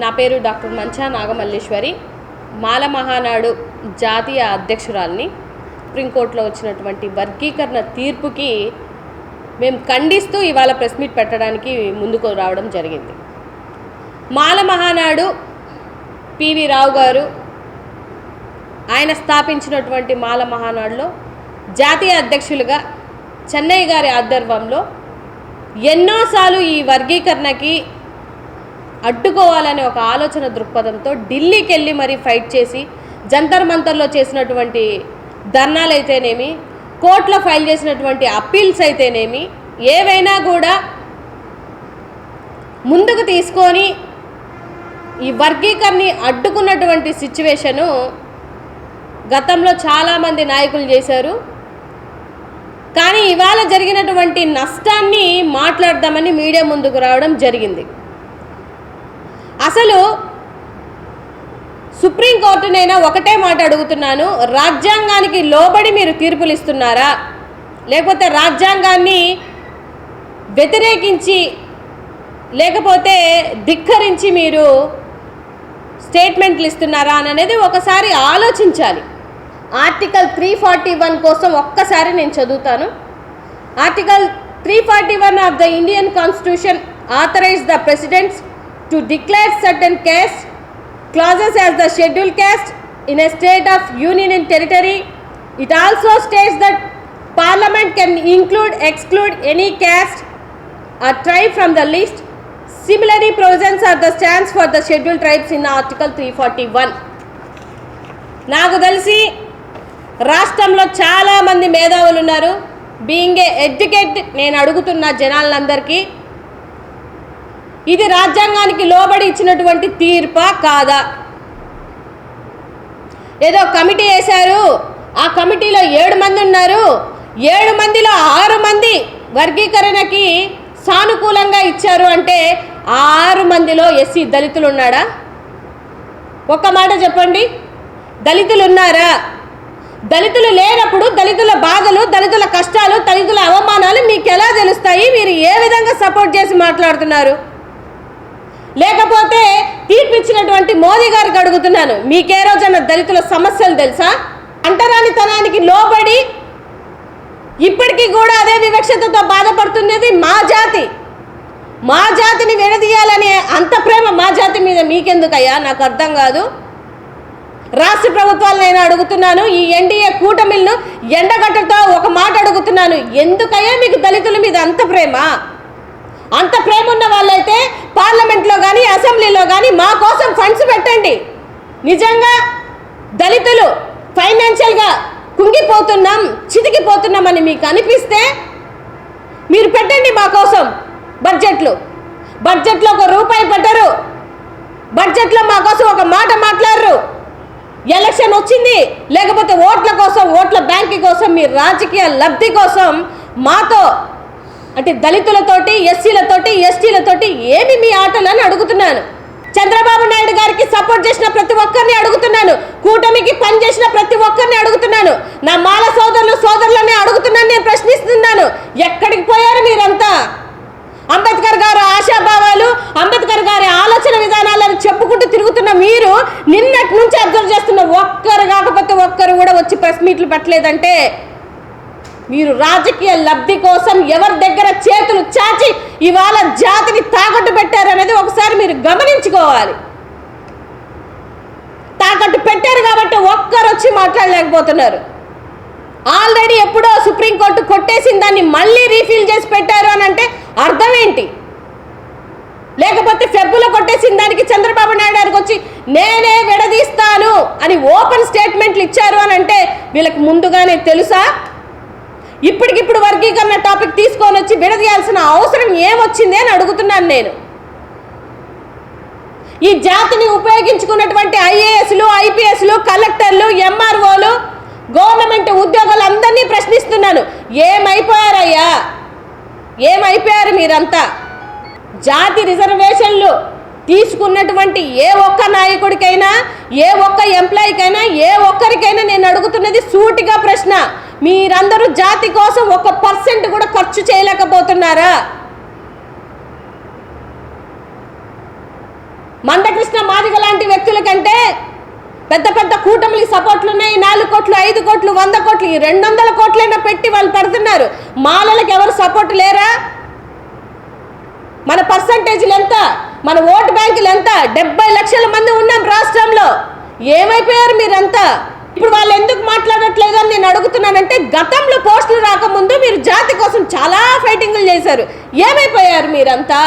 నా పేరు డాక్టర్ మంచా నాగమల్లేశ్వరి. మాల మహానాడు జాతీయ అధ్యక్షురాల్ని సుప్రీంకోర్టులో వచ్చినటువంటి వర్గీకరణ తీర్పుకి మేము ఖండిస్తూ ఇవాళ ప్రెస్ మీట్ పెట్టడానికి ముందుకు రావడం జరిగింది. మాల మహానాడు పివి రావు గారు ఆయన స్థాపించినటువంటి మాల మహానాడులో జాతీయ అధ్యక్షులుగా చెన్నై గారి ఆధ్వర్యంలో ఎన్నోసార్లు ఈ వర్గీకరణకి అడ్డుకోవాలనే ఒక ఆలోచన దృక్పథంతో ఢిల్లీకి వెళ్ళి మరీ ఫైట్ చేసి జంతర్ మంతర్లో చేసినటువంటి ధర్నాలు అయితేనేమి కోర్టులో ఫైల్ చేసినటువంటి అప్పీల్స్ అయితేనేమి ఏవైనా కూడా ముందుకు తీసుకొని ఈ వర్గీకరణని అడ్డుకున్నటువంటి సిచ్యువేషను గతంలో చాలామంది నాయకులు చేశారు. కానీ ఇవాళ జరిగినటువంటి నష్టాన్ని మాట్లాడదామని మీడియా ముందుకు రావడం జరిగింది. అసలు సుప్రీంకోర్టునైనా ఒకటే మాట అడుగుతున్నాను రాజ్యాంగానికి లోబడి మీరు తీర్పులు ఇస్తున్నారా లేకపోతే రాజ్యాంగాన్ని వ్యతిరేకించి లేకపోతే ధిక్కరించి మీరు స్టేట్మెంట్లు ఇస్తున్నారా అని అనేది ఒకసారి ఆలోచించాలి. ఆర్టికల్ త్రీ ఫార్టీ వన్ కోసం ఒక్కసారి నేను చదువుతాను. Article three forty one of the Indian constitution authorize the presidents to declare certain caste clauses as the schedule caste in a state of union in territory. It also states that parliament can include exclude any caste or tribe from the list. Similarly provisions are the stands for the schedule tribes in article three forty one నాకు తెలిసి రాష్ట్రంలో చాలామంది మేధావులు ఉన్నారు. Being a educate నేను అడుగుతున్న జనాలందరికీ ఇది రాజ్యాంగానికి లోబడి ఇచ్చినటువంటి తీర్పా కాదా? ఏదో కమిటీ వేశారు. ఆ కమిటీలో ఏడు మంది ఉన్నారు. ఏడు మందిలో ఆరు మంది వర్గీకరణకి సానుకూలంగా ఇచ్చారు అంటే ఆ ఆరు మందిలో ఎస్సీ దళితులు ఉన్నాడా? ఒక్క మాట చెప్పండి. దళితులు ఉన్నారా? దళితులు లేనప్పుడు దళితుల బాధలు దళితుల కష్టాలు దళితుల అవమానాలు మీకు ఎలా తెలుస్తాయి? మీరు ఏ విధంగా సపోర్ట్ చేసి మాట్లాడుతున్నారు? లేకపోతే తీర్పిచ్చినటువంటి మోదీ గారికి అడుగుతున్నాను. మీకే రోజన్న దళితుల సమస్యలు తెలుసా? అంటరానితనానికి లోబడి ఇప్పటికీ కూడా అదే వివక్షతతో బాధపడుతున్నది మా జాతి. మా జాతిని విడదీయాలనే అంత ప్రేమ మా జాతి మీద మీకెందుకయ్యా? నాకు అర్థం కాదు. రాష్ట్ర ప్రభుత్వాలు నేను అడుగుతున్నాను ఈ ఎన్డీఏ కూటమిలను ఎండగట్టతో ఒక మాట అడుగుతున్నాను. ఎందుకయ్యా మీకు దళితుల మీద అంత ప్రేమ? అంత ప్రేమ ఉన్న వాళ్ళైతే పార్లమెంట్లో కానీ అసెంబ్లీలో కానీ మా కోసం ఫండ్స్ పెట్టండి. నిజంగా దళితులు ఫైనాన్షియల్గా కుంగిపోతున్నాం చితికిపోతున్నామని మీకు అనిపిస్తే మీరు పెట్టండి మా కోసం బడ్జెట్లు. బడ్జెట్లో ఒక రూపాయి పెట్టరు. బడ్జెట్లో మా కోసం ఒక మాట మాట్లాడరు. ఎలక్షన్ వచ్చింది. లేకపోతే ఓట్ల కోసం ఓట్ల బ్యాంక్ కోసం మీ రాజకీయ లబ్ధి కోసం మాతో అంటే దళితులతోటి ఎస్సీలతోటి ఎస్టీలతోటి ఏమి మీ ఆటలని అడుగుతున్నాను. చంద్రబాబు నాయుడు గారికి సపోర్ట్ చేసిన ప్రతి ఒక్కరిని అడుగుతున్నాను. కూటమికి పనిచేసిన ప్రతి ఒక్కరిని అడుగుతున్నాను. నా మాల సోదరులు సోదరులని అడుగుతున్నాను నేను ప్రశ్నిస్తున్నాను ఎక్కడికి పోయారు మీరంతా అంబేద్కర్ గారు ఆశాభావాలు అంబేద్కర్ గారి ఆలోచన విధానాలను చెప్పుకుంటూ తిరుగుతున్న మీరు నిన్నటి నుంచి అబ్జర్వ్ చేస్తున్న ఒక్కరు కాకపోతే ఒక్కరు కూడా వచ్చి ప్రెస్ మీట్లు పెట్టలేదంటే మీరు రాజకీయ లబ్ధి కోసం ఎవరి దగ్గర చేతులు చాచి ఇవాళ జాతిని తాకట్టు పెట్టారనేది ఒకసారి మీరు గమనించుకోవాలి. తాకట్టు పెట్టారు కాబట్టి ఒక్కరు వచ్చి మాట్లాడలేకపోతున్నారు. ఆల్రెడీ ఎప్పుడో సుప్రీంకోర్టు కొట్టేసిన దాన్ని మళ్ళీ రీఫిల్ చేసి పెట్టారు అని అంటే అర్థం ఏంటి? లేకపోతే ఫెబ్బులో కొట్టేసిన దానికి చంద్రబాబు నాయుడు గారికి వచ్చి నేనే విడదీస్తాను అని ఓపెన్ స్టేట్మెంట్లు ఇచ్చారు అని అంటే వీళ్ళకి ముందుగానే తెలుసా? ఇప్పటికిప్పుడు వర్గీకరణ టాపిక్ తీసుకొని వచ్చి విడదీయాల్సిన అవసరం ఏమొచ్చింది అని అడుగుతున్నాను నేను. ఈ జాతిని ఉపయోగించుకున్నటువంటి ఐఏఎస్లు ఐపీఎస్లు కలెక్టర్లు ఎంఆర్ఓలు గవర్నమెంట్ ఉద్యోగులు అందరినీ ప్రశ్నిస్తున్నాను. ఏమైపోయారయ్యా? ఏమైపోయారు మీరంతా? జాతి రిజర్వేషన్లు తీసుకున్నటువంటి ఏ ఒక్క నాయకుడికైనా ఏ ఒక్క ఎంప్లాయీకైనా ఏ ఒక్కరికైనా నేను అడుగుతున్నది సూటిగా ప్రశ్న. మీరందరూ జాతి కోసం ఒక పర్సెంట్ కూడా ఖర్చు చేయలేకపోతున్నారా? మందకృష్ణ మాదిగ లాంటి వ్యక్తుల కంటే పెద్ద పెద్ద కూటమికి సపోర్ట్లు ఉన్నాయి నాలుగు కోట్లు ఐదు కోట్లు వంద కోట్లు ఈ రెండు వందల కోట్లైనా పెట్టి వాళ్ళు పెడుతున్నారు. మాలలకు ఎవరు సపోర్ట్ లేరా? మన పర్సంటేజ్లు ఎంత మన ఓటు బ్యాంకులు ఎంత డెబ్బై లక్షల మంది ఉన్నాం రాష్ట్రంలో. ఏమైపోయారు మీరంతా? ఇప్పుడు వాళ్ళు ఎందుకు మాట్లాడట్లేదు అని నేను అడుగుతున్నానంటే గతంలో పోస్టులు రాకముందు మీరు జాతి కోసం చాలా ఫైటింగ్లు చేశారు. ఏమైపోయారు మీరంతా?